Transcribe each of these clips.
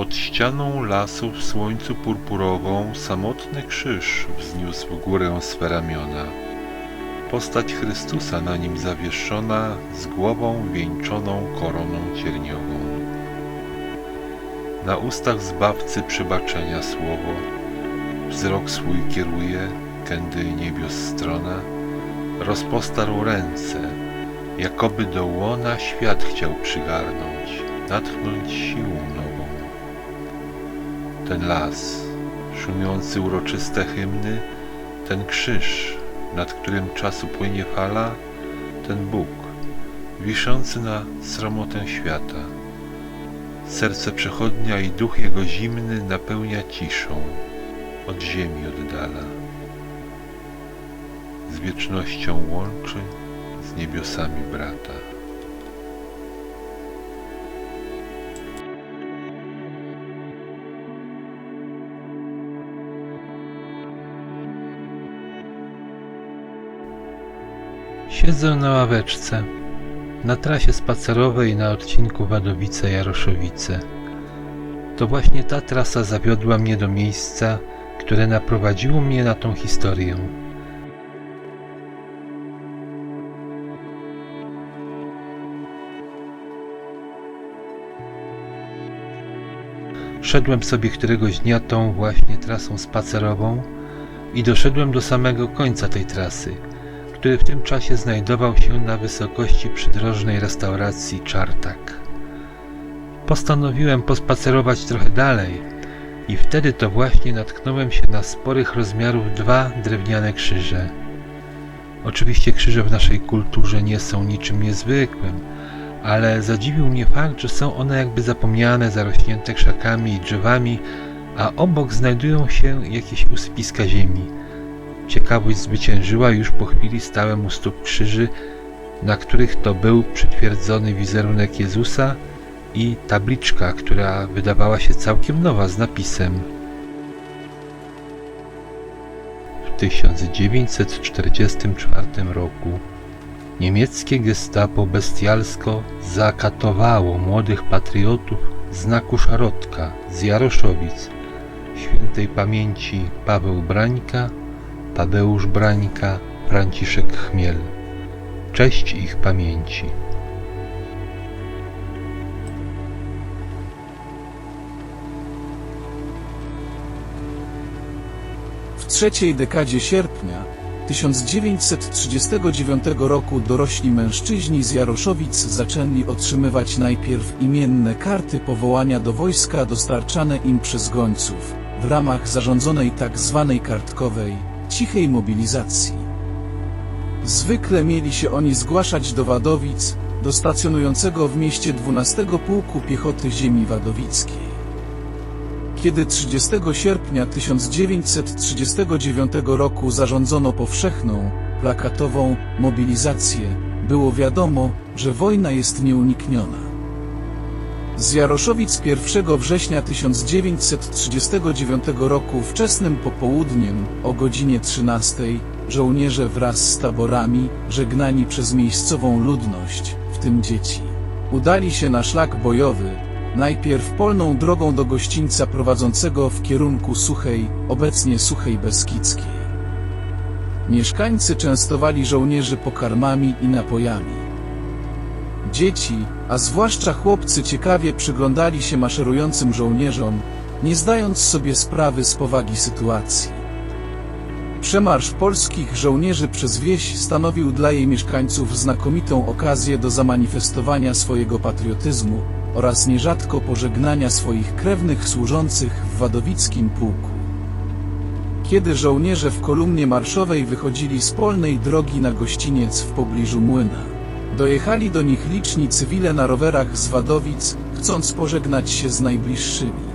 Pod ścianą lasu w słońcu purpurową samotny krzyż wzniósł górę swe ramiona. Postać Chrystusa na nim zawieszona, z głową wieńczoną koroną cierniową. Na ustach Zbawcy przebaczenia słowo, wzrok swój kieruje, kędy niebios strona, rozpostarł ręce, jakoby do łona świat chciał przygarnąć, natchnąć siłą. Ten las, szumiący uroczyste hymny, ten krzyż, nad którym czasu płynie fala, ten Bóg, wiszący na sromotę świata. Serce przechodnia i duch jego zimny napełnia ciszą, od ziemi oddala. Z wiecznością łączy, z niebiosami brata. Siedzę na ławeczce, na trasie spacerowej na odcinku Wadowice-Jaroszowice. To właśnie ta trasa zawiodła mnie do miejsca, które naprowadziło mnie na tą historię. Szedłem sobie któregoś dnia tą właśnie trasą spacerową i doszedłem do samego końca tej trasy, który w tym czasie znajdował się na wysokości przydrożnej restauracji Czartak. Postanowiłem pospacerować trochę dalej i wtedy to właśnie natknąłem się na sporych rozmiarów dwa drewniane krzyże. Oczywiście krzyże w naszej kulturze nie są niczym niezwykłym, ale zadziwił mnie fakt, że są one jakby zapomniane, zarośnięte krzakami i drzewami, a obok znajdują się jakieś usypiska ziemi. Ciekawość zwyciężyła, już po chwili stałem u stóp krzyży, na których to był przytwierdzony wizerunek Jezusa i tabliczka, która wydawała się całkiem nowa z napisem. W 1944 roku niemieckie gestapo bestialsko zakatowało młodych patriotów znaku Szarotka z Jaroszowic, świętej pamięci Paweł Brańka, Tadeusz Brańka, Franciszek Chmiel. Cześć ich pamięci. W trzeciej dekadzie sierpnia 1939 roku dorośli mężczyźni z Jaroszowic zaczęli otrzymywać najpierw imienne karty powołania do wojska dostarczane im przez gońców w ramach zarządzonej tzw. kartkowej, cichej mobilizacji. Zwykle mieli się oni zgłaszać do Wadowic, do stacjonującego w mieście 12 Pułku Piechoty Ziemi Wadowickiej. Kiedy 30 sierpnia 1939 roku zarządzono powszechną, plakatową mobilizację, było wiadomo, że wojna jest nieunikniona. Z Jaroszowic 1 września 1939 roku wczesnym popołudniem o godzinie 13 żołnierze wraz z taborami, żegnani przez miejscową ludność, w tym dzieci, udali się na szlak bojowy, Najpierw polną drogą do gościńca prowadzącego w kierunku Suchej, obecnie Suchej Beskidzkiej. Mieszkańcy częstowali żołnierzy pokarmami i napojami. Dzieci, a zwłaszcza chłopcy ciekawie przyglądali się maszerującym żołnierzom, nie zdając sobie sprawy z powagi sytuacji. Przemarsz polskich żołnierzy przez wieś stanowił dla jej mieszkańców znakomitą okazję do zamanifestowania swojego patriotyzmu, oraz nierzadko pożegnania swoich krewnych służących w wadowickim pułku. Kiedy żołnierze w kolumnie marszowej wychodzili z polnej drogi na gościniec w pobliżu młyna, dojechali do nich liczni cywile na rowerach z Wadowic, chcąc pożegnać się z najbliższymi.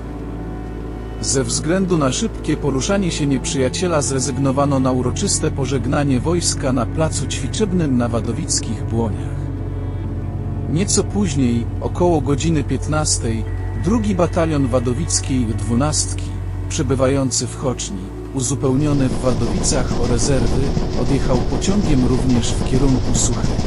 Ze względu na szybkie poruszanie się nieprzyjaciela zrezygnowano na uroczyste pożegnanie wojska na placu ćwiczebnym na wadowickich błoniach. Nieco później, około godziny 15, drugi batalion wadowickiej dwunastki, przebywający w Choczni, uzupełniony w Wadowicach o rezerwy, odjechał pociągiem również w kierunku Suchej.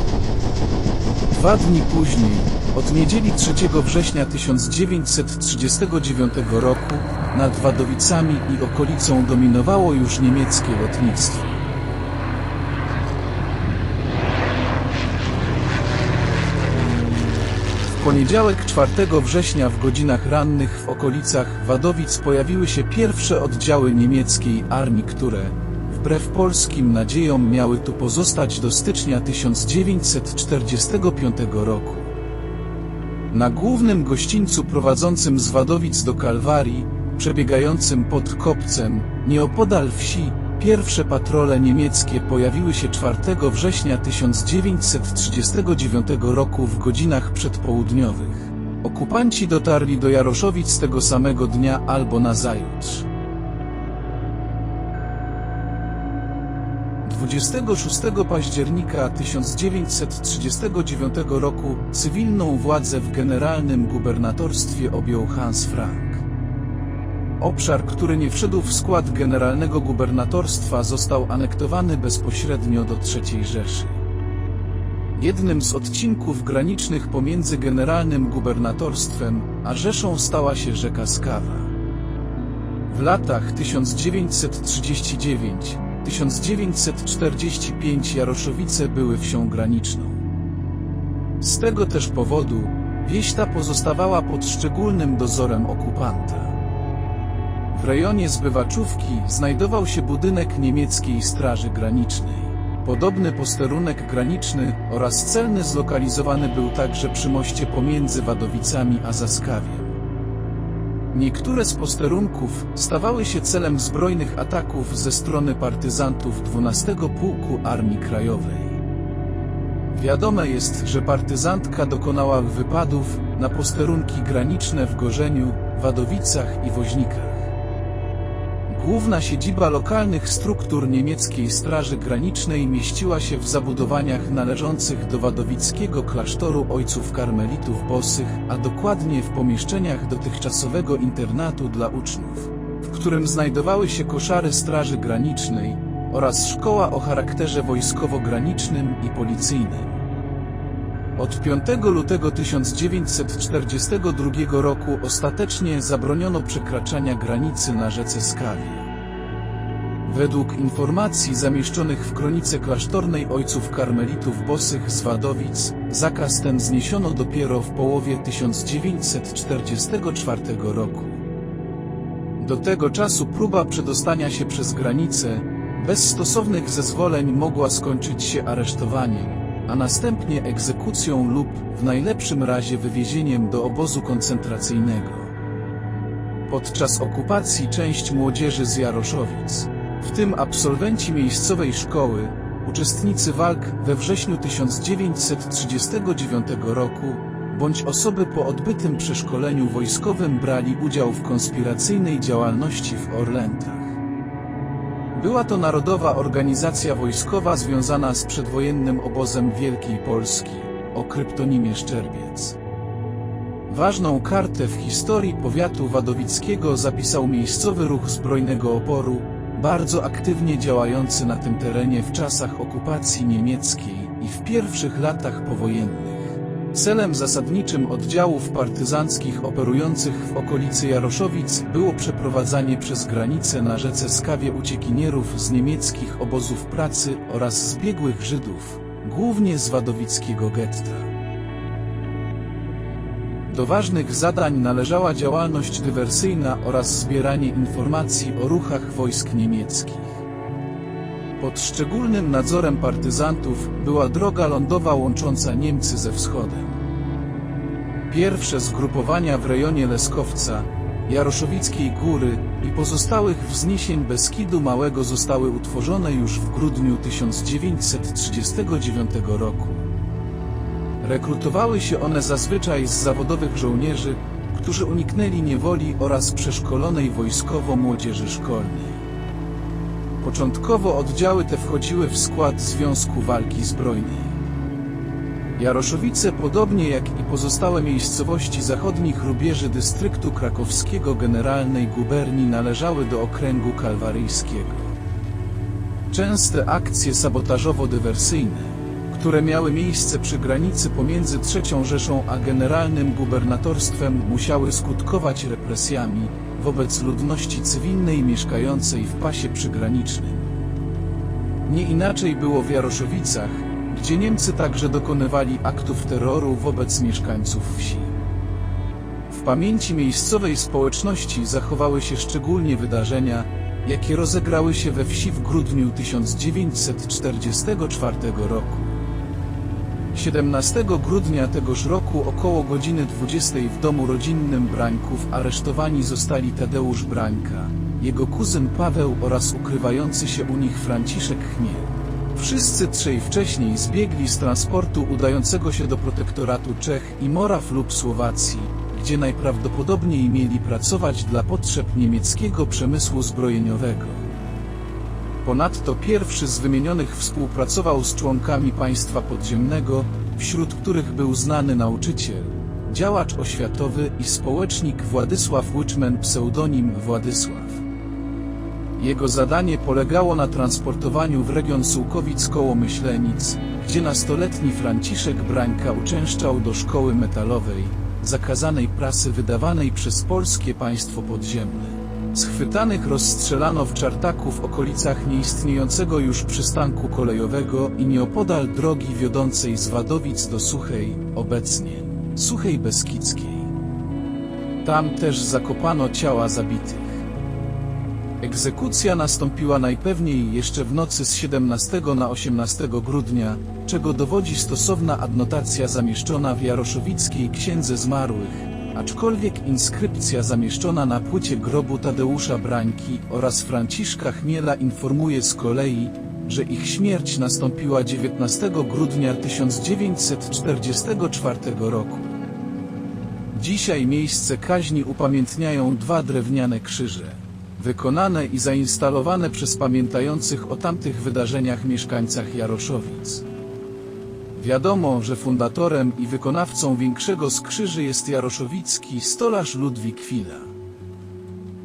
Dwa dni później, od niedzieli 3 września 1939 roku, nad Wadowicami i okolicą dominowało już niemieckie lotnictwo. W poniedziałek 4 września w godzinach rannych w okolicach Wadowic pojawiły się pierwsze oddziały niemieckiej armii, które, wbrew polskim nadziejom, miały tu pozostać do stycznia 1945 roku. Na głównym gościńcu prowadzącym z Wadowic do Kalwarii, przebiegającym pod Kopcem, nieopodal wsi, pierwsze patrole niemieckie pojawiły się 4 września 1939 roku w godzinach przedpołudniowych. Okupanci dotarli do Jaroszowic tego samego dnia albo nazajutrz. 26 października 1939 roku cywilną władzę w generalnym gubernatorstwie objął Hans Frank. Obszar, który nie wszedł w skład generalnego gubernatorstwa został anektowany bezpośrednio do III Rzeszy. Jednym z odcinków granicznych pomiędzy generalnym gubernatorstwem a Rzeszą stała się rzeka Skawa. W latach 1939-1945 Jaroszowice były wsią graniczną. Z tego też powodu wieś ta pozostawała pod szczególnym dozorem okupanta. W rejonie Zbywaczówki znajdował się budynek niemieckiej Straży Granicznej. Podobny posterunek graniczny oraz celny zlokalizowany był także przy moście pomiędzy Wadowicami a Zaskawiem. Niektóre z posterunków stawały się celem zbrojnych ataków ze strony partyzantów 12 Pułku Armii Krajowej. Wiadome jest, że partyzantka dokonała wypadów na posterunki graniczne w Gorzeniu, Wadowicach i Woźnikach. Główna siedziba lokalnych struktur niemieckiej Straży Granicznej mieściła się w zabudowaniach należących do wadowickiego klasztoru ojców karmelitów bosych, a dokładnie w pomieszczeniach dotychczasowego internatu dla uczniów, w którym znajdowały się koszary Straży Granicznej oraz szkoła o charakterze wojskowo-granicznym i policyjnym. Od 5 lutego 1942 roku ostatecznie zabroniono przekraczania granicy na rzece Skawie. Według informacji zamieszczonych w kronice klasztornej ojców karmelitów bosych z Wadowic, zakaz ten zniesiono dopiero w połowie 1944 roku. Do tego czasu próba przedostania się przez granicę, bez stosownych zezwoleń mogła skończyć się aresztowaniem, a następnie egzekucją lub, w najlepszym razie wywiezieniem do obozu koncentracyjnego. Podczas okupacji część młodzieży z Jaroszowic, w tym absolwenci miejscowej szkoły, uczestnicy walk we wrześniu 1939 roku, bądź osoby po odbytym przeszkoleniu wojskowym brali udział w konspiracyjnej działalności w Orlętach. Była to narodowa organizacja wojskowa związana z przedwojennym obozem Wielkiej Polski, o kryptonimie Szczerbiec. Ważną kartę w historii powiatu wadowickiego zapisał miejscowy ruch zbrojnego oporu, bardzo aktywnie działający na tym terenie w czasach okupacji niemieckiej i w pierwszych latach powojennych. Celem zasadniczym oddziałów partyzanckich operujących w okolicy Jaroszowic było przeprowadzanie przez granicę na rzece Skawie uciekinierów z niemieckich obozów pracy oraz zbiegłych Żydów, głównie z wadowickiego getta. Do ważnych zadań należała działalność dywersyjna oraz zbieranie informacji o ruchach wojsk niemieckich. Pod szczególnym nadzorem partyzantów była droga lądowa łącząca Niemcy ze wschodem. Pierwsze zgrupowania w rejonie Leskowca, Jaroszowickiej Góry i pozostałych wzniesień Beskidu Małego zostały utworzone już w grudniu 1939 roku. Rekrutowały się one zazwyczaj z zawodowych żołnierzy, którzy uniknęli niewoli oraz przeszkolonej wojskowo młodzieży szkolnej. Początkowo oddziały te wchodziły w skład Związku Walki Zbrojnej. Jaroszowice, podobnie jak i pozostałe miejscowości zachodnich rubieży dystryktu krakowskiego Generalnej Guberni należały do okręgu kalwaryjskiego. Częste akcje sabotażowo-dywersyjne, które miały miejsce przy granicy pomiędzy III Rzeszą a generalnym gubernatorstwem, musiały skutkować represjami wobec ludności cywilnej mieszkającej w pasie przygranicznym. Nie inaczej było w Jaroszowicach, gdzie Niemcy także dokonywali aktów terroru wobec mieszkańców wsi. W pamięci miejscowej społeczności zachowały się szczególnie wydarzenia, jakie rozegrały się we wsi w grudniu 1944 roku. 17 grudnia tegoż roku około godziny 20 w domu rodzinnym Brańków aresztowani zostali Tadeusz Brańka, jego kuzyn Paweł oraz ukrywający się u nich Franciszek Chmiel. Wszyscy trzej wcześniej zbiegli z transportu udającego się do protektoratu Czech i Moraw lub Słowacji, gdzie najprawdopodobniej mieli pracować dla potrzeb niemieckiego przemysłu zbrojeniowego. Ponadto pierwszy z wymienionych współpracował z członkami państwa podziemnego, wśród których był znany nauczyciel, działacz oświatowy i społecznik Władysław Łyczmen pseudonim Władysław. Jego zadanie polegało na transportowaniu w region Sułkowic koło Myślenic, gdzie nastoletni Franciszek Brańka uczęszczał do szkoły metalowej, zakazanej prasy wydawanej przez polskie państwo podziemne. Schwytanych rozstrzelano w Czartaku w okolicach nieistniejącego już przystanku kolejowego i nieopodal drogi wiodącej z Wadowic do Suchej, obecnie Suchej Beskidzkiej. Tam też zakopano ciała zabitych. Egzekucja nastąpiła najpewniej jeszcze w nocy z 17 na 18 grudnia, czego dowodzi stosowna adnotacja zamieszczona w Jaroszowickiej Księdze Zmarłych, aczkolwiek inskrypcja zamieszczona na płycie grobu Tadeusza Brańki oraz Franciszka Chmiela informuje z kolei, że ich śmierć nastąpiła 19 grudnia 1944 roku. Dzisiaj miejsce kaźni upamiętniają dwa drewniane krzyże, wykonane i zainstalowane przez pamiętających o tamtych wydarzeniach mieszkańcach Jaroszowic. Wiadomo, że fundatorem i wykonawcą większego z krzyży jest jaroszowicki stolarz Ludwik Chwila.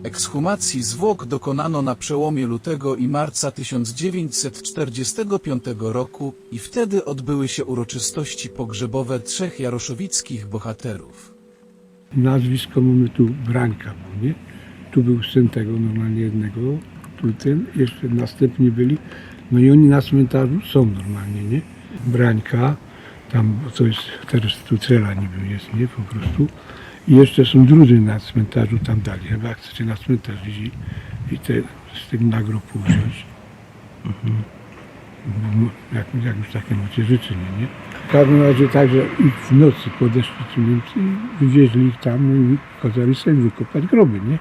Ekshumacji zwłok dokonano na przełomie lutego i marca 1945 roku i wtedy odbyły się uroczystości pogrzebowe trzech jaroszowickich bohaterów. nazwisko mamy tu Brańka był, nie? Tu był syn tego normalnie jednego, tu ten, jeszcze następni byli. No i oni na cmentarzu są normalnie, nie? Brańka, tam to jest teraz tu cela niby jest, nie? Po prostu. I jeszcze są drudzy na cmentarzu tam dalej. Chyba jak chcecie na cmentarz iść i, i te, z tym nagrobu wziąć. Mhm. Jak, jak już takie macie życzenie, nie? W każdym razie także ich w nocy podeszli ci Niemcy i wywieźli ich tam no i kazali sobie wykopać groby, nie?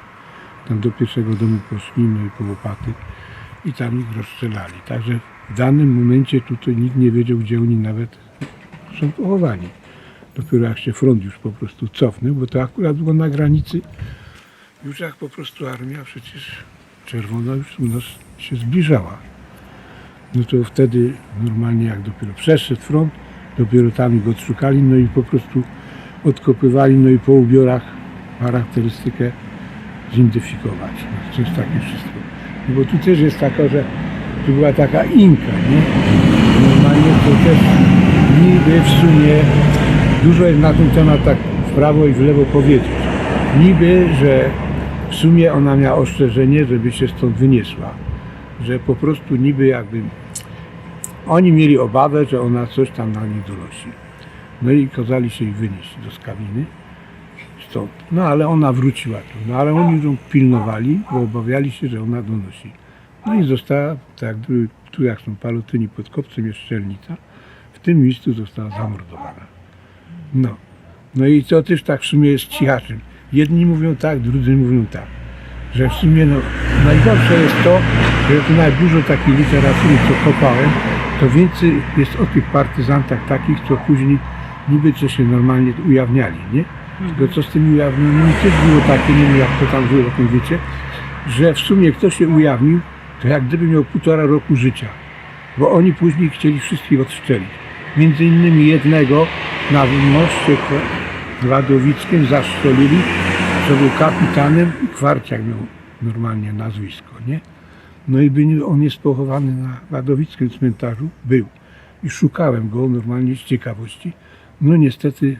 Tam do pierwszego domu poszli, no i po łopaty i tam ich rozstrzelali. Także w danym momencie tutaj nikt nie wiedział, gdzie oni nawet są pochowani. Dopiero jak się front już po prostu cofnął, bo to akurat było na granicy, już jak po prostu armia przecież czerwona już u nas się zbliżała no to wtedy normalnie jak dopiero przeszedł front, dopiero tam go odszukali, no i po prostu odkopywali, no i po ubiorach charakterystykę zidentyfikować. No, jest takie wszystko. No bo tu też jest taka, że tu była taka inka, nie? Normalnie to też niby w sumie dużo jest na ten temat tak w prawo i w lewo powiedzieć. Niby, że w sumie ona miała ostrzeżenie, żeby się stąd wyniesła że po prostu niby jakby oni mieli obawę, że ona coś tam na nich donosi. No i kazali się jej wynieść do skawiny stąd. No ale ona wróciła tu. No ale oni ją pilnowali, bo obawiali się, że ona donosi. No i została, tak tu jak są palutyni pod kopcem jest strzelnica, w tym miejscu została zamordowana. No. No i to też tak w sumie jest cichaczem. Jedni mówią tak, drudzy mówią tak że w sumie no, najgorsze jest to, że tu nawet dużo takiej literatury, co kopałem, to więcej jest o tych partyzantach takich, co później niby co się normalnie ujawniali, nie? Tylko co z tymi ujawnionymi też było takie, nie wiem jak to tam było, o tym wiecie, że w sumie kto się ujawnił, to jak gdyby miał półtora roku życia, bo oni później chcieli wszystkich odstrzelić. Między innymi jednego na moście Wadowickim zastrzelili, co był kapitanem i Kwarciak miał normalnie nazwisko, nie? No i był, on jest pochowany na Wadowickim cmentarzu, był. i szukałem go normalnie z ciekawości. No niestety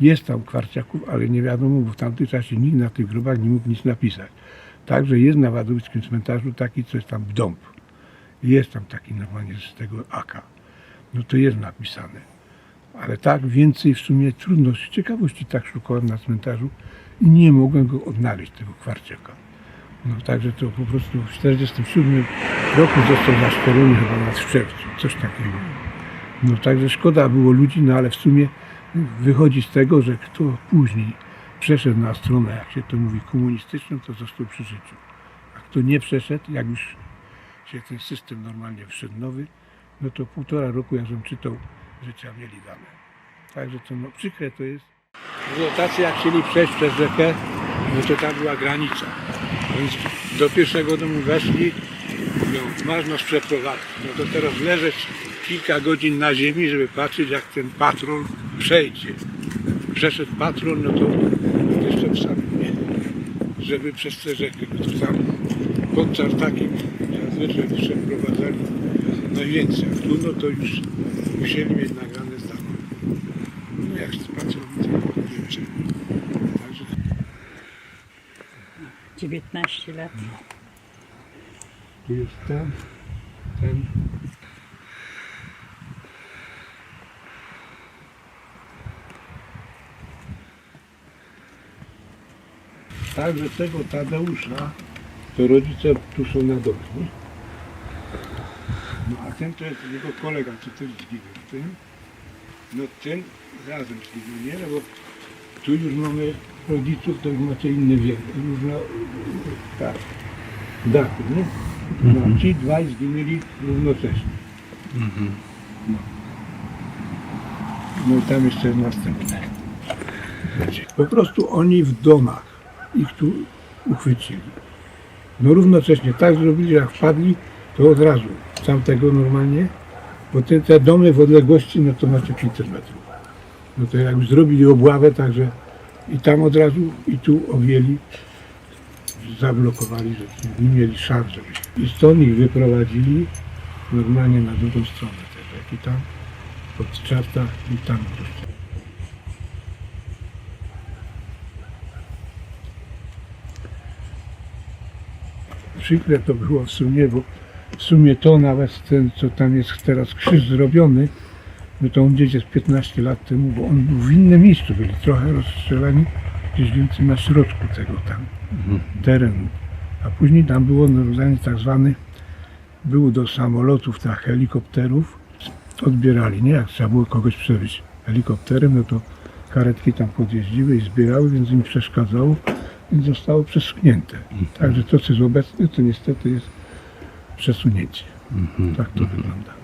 jest tam Kwarciaków, ale nie wiadomo, bo w tamtym czasie nikt na tych grobach nie mógł nic napisać. Także jest na Wadowickim cmentarzu taki coś tam w dąb. Jest tam taki normalnie z tego AK. No to jest napisane. Ale tak więcej w sumie trudno, z ciekawości tak szukałem na cmentarzu i nie mogłem go odnaleźć, tego Kwarciaka. No także to po prostu w 1947 roku został zaszczelony chyba nas w coś takiego. No także szkoda było ludzi, no ale w sumie wychodzi z tego, że kto później przeszedł na stronę, jak się to mówi, komunistyczną, to został przy życiu. A kto nie przeszedł, jak już się ten system normalnie wszedł nowy, no to półtora roku, jak żem czytał, życia mieli dane. Także to no, przykre to jest. Tacy jak chcieli przejść przez rzekę, no to tam była granica. Więc do pierwszego domu weszli, no, masz nas przeprowadzi. No to teraz leżeć kilka godzin na ziemi, żeby patrzeć jak ten patrol przejdzie. Przeszedł patrol, no to jeszcze w sam nie. Żeby przez tę rzekę, to tam pod Tartakiem zazwyczaj przeprowadzali najwięcej. A tu no to już musieli mieć nagrane z dachu. No jak patrol, to nie wiem. Także 19 lat. Tu jest ten, ten. Także tego Tadeusza to rodzice tu są na dole, nie? No a ten to jest jego kolega, co też zginął w tym. No ten razem zginął, nie? No bo tu już mamy rodziców, to już macie inny wiek. Już na, tak, dachu, nie? No, ci dwaj zginęli równocześnie. No. no i tam jeszcze następne. Po prostu oni w domach ich tu uchwycili. No równocześnie tak zrobili, że jak wpadli, to od razu tamtego normalnie, bo te, te domy w odległości, no to macie 500 metrów. No to jak już zrobili obławę, także i tam od razu, i tu objęli, zablokowali, że nie mieli szans, żeby. I stąd ich wyprowadzili normalnie na drugą stronę tej rzeki, tam od czarta i tam puścili. Przykre to było w sumie, bo w sumie to nawet ten, co tam jest teraz krzyż zrobiony, no to on gdzieś jest 15 lat temu, bo on był w innym miejscu, byli trochę rozstrzelani, gdzieś więcej na środku tego tam terenu. A później tam było nawiązanie tak zwany, było do samolotów, tak helikopterów, odbierali, nie? Jak trzeba było kogoś przewieźć helikopterem, no to karetki tam podjeździły i zbierały, więc im przeszkadzało, zostało przesunięte. Także to, co jest obecne, to niestety jest przesunięcie. Tak to wygląda.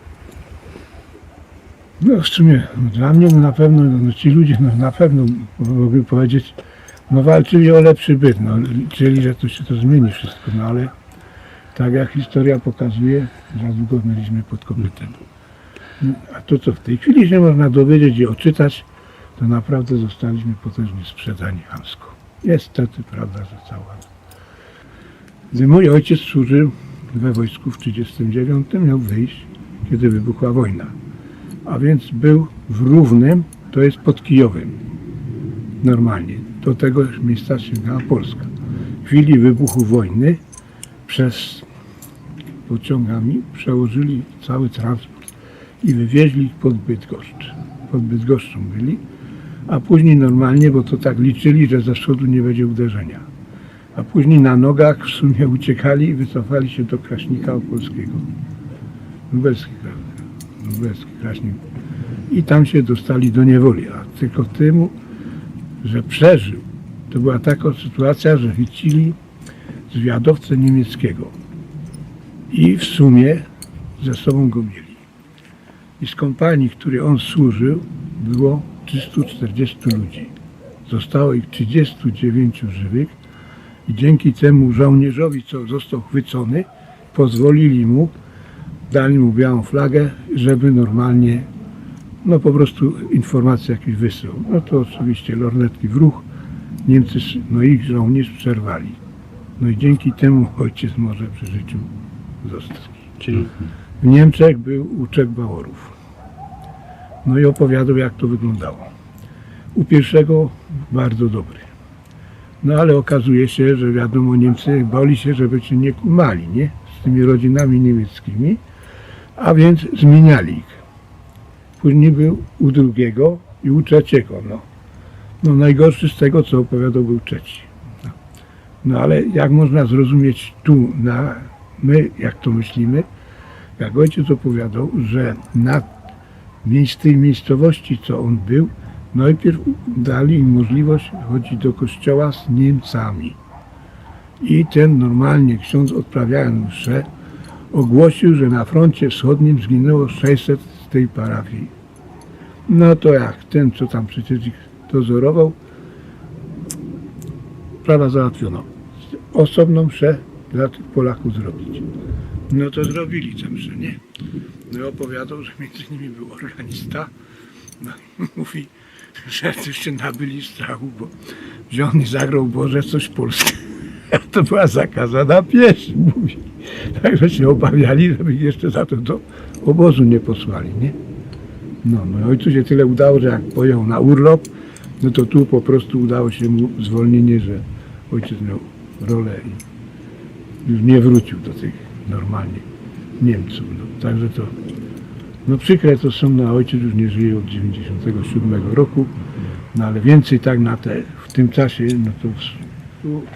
No w sumie dla mnie no, na pewno, no, ci ludzie no, na pewno mogli powiedzieć, no walczyli o lepszy byt, no liczyli, że to się to zmieni wszystko, no ale tak jak historia pokazuje, za długo mieliśmy pod kopytem. No, A to co w tej chwili się można dowiedzieć i odczytać, to naprawdę zostaliśmy potężnie sprzedani chamsko. Niestety prawda, że cała. Gdy mój ojciec służył we wojsku w 1939, miał wyjść, kiedy wybuchła wojna. A więc był w Równym, to jest pod Kijowem. Normalnie. Do tego miejsca sięgała Polska. W chwili wybuchu wojny przez pociągami przełożyli cały transport i wywieźli ich pod Bydgoszcz. Pod Bydgoszczą byli, a później normalnie, bo to tak liczyli, że ze wschodu nie będzie uderzenia. A później na nogach w sumie uciekali i wycofali się do Kraśnika Opolskiego. Lubelski? Lubelski, Kraśnik. I tam się dostali do niewoli, a tylko temu, że przeżył, to była taka sytuacja, że chycili zwiadowcę niemieckiego i w sumie ze sobą go mieli. I z kompanii, której on służył, było 340 ludzi. Zostało ich 39 żywych i dzięki temu żołnierzowi, co został chwycony, pozwolili mu, dali mu białą flagę, żeby normalnie, no po prostu informacje jakieś wysłał. No to oczywiście lornetki w ruch, Niemcy, no ich żołnierz przerwali. No i dzięki temu ojciec może przy życiu zostać. Czyli W Niemczech był uczek Bałorów. No i opowiadał, jak to wyglądało. U pierwszego bardzo dobry. No ale okazuje się, że wiadomo, Niemcy bali się, żeby się nie kumali, nie? Z tymi rodzinami niemieckimi, a więc zmieniali ich. Później był u drugiego i u trzeciego, no. No najgorszy z tego, co opowiadał, był trzeci. No, no ale jak można zrozumieć tu, na my, jak to myślimy, jak ojciec opowiadał, że na miejsc tej miejscowości, co on był, najpierw dali im możliwość chodzić do kościoła z Niemcami. I ten normalnie ksiądz odprawiając mszę ogłosił, że na froncie wschodnim zginęło 600 z tej parafii. No to jak ten, co tam przecież ich dozorował, sprawa załatwiono. Osobną mszę dla tych Polaków zrobić. No to zrobili tę mszę, nie? No i opowiadał, że między nimi był organista. No mówi, że się nabyli strachu, bo że on zagrał Boże coś polskie. To była zakazana pieśń, mówi. Także się obawiali, żeby jeszcze za to do obozu nie posłali, nie? No, no ojcu się tyle udało, że jak pojechał na urlop, no to tu po prostu udało się mu zwolnienie, że ojciec miał rolę i już nie wrócił do tych normalnie Niemców. No, także to, no przykre to są, no ojciec już nie żyje od 97 roku, no ale więcej tak na te, w tym czasie, no to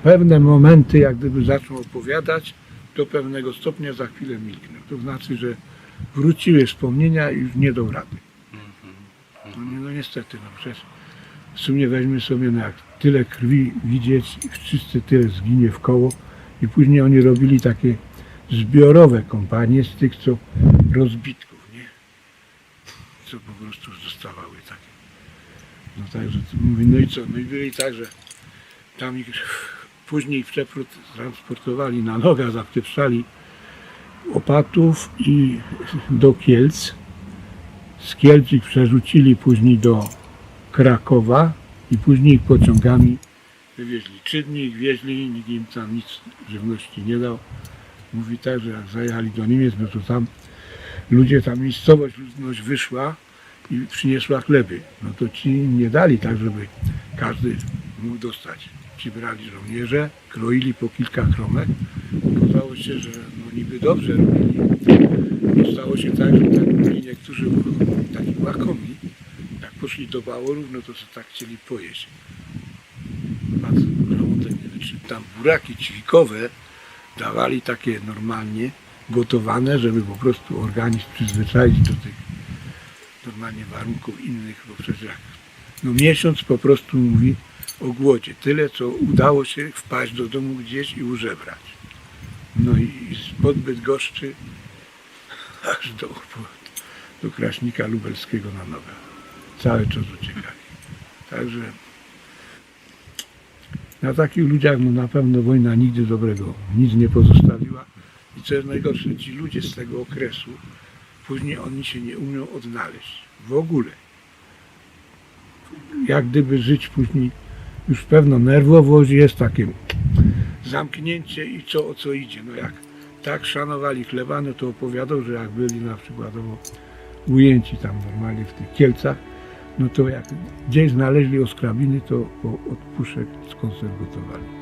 pewne momenty jak gdyby zaczął opowiadać, do pewnego stopnia za chwilę milknął. To znaczy, że wróciły wspomnienia i już nie dał rady. No, nie, no niestety, no przecież w sumie weźmy sobie, no jak tyle krwi widzieć wszyscy tyle zginie w koło i później oni robili takie zbiorowe kompanie z tych, co rozbitków, nie? Co po prostu zostawały takie. No także to mówię, no i co? No i byli tak, że tam ich później transportowali na nogach, zapieprzali Opatów i do Kielc. Z Kielc ich przerzucili później do Krakowa i później pociągami wywieźli. Trzy dni ich wieźli, nikt im tam nic żywności nie dał. Mówi tak, że jak zajechali do Niemiec, no to tam ludzie, tam miejscowość, ludność wyszła i przyniosła chleby. No to ci nie dali tak, żeby każdy mógł dostać. Ci brali żołnierze, kroili po kilka kromek. Okazało się, że no niby dobrze robili. Stało się tak, że tak niektórzy taki łakomi. Jak poszli do Bałorów, no to sobie tak chcieli pojeść. Tam buraki ćwikowe dawali takie normalnie gotowane, żeby po prostu organizm przyzwyczaić do tych normalnie warunków innych, bo przecież jak no miesiąc po prostu mówi o głodzie. Tyle, co udało się wpaść do domu gdzieś i użebrać. No i spod Bydgoszczy aż do, do Kraśnika Lubelskiego na nogach. Cały czas uciekali. Także na takich ludziach no na pewno wojna nigdy dobrego nic nie pozostawiła. I co jest najgorsze, ci ludzie z tego okresu, później oni się nie umią odnaleźć. W ogóle. Jak gdyby żyć później już pewno nerwowość jest takie zamknięcie i co o co idzie. No jak tak szanowali chleba, no to opowiadał, że jak byli na przykład ujęci tam normalnie w tych Kielcach, no to jak gdzieś znaleźli oskrabiny, to od puszek z konserw gotowali.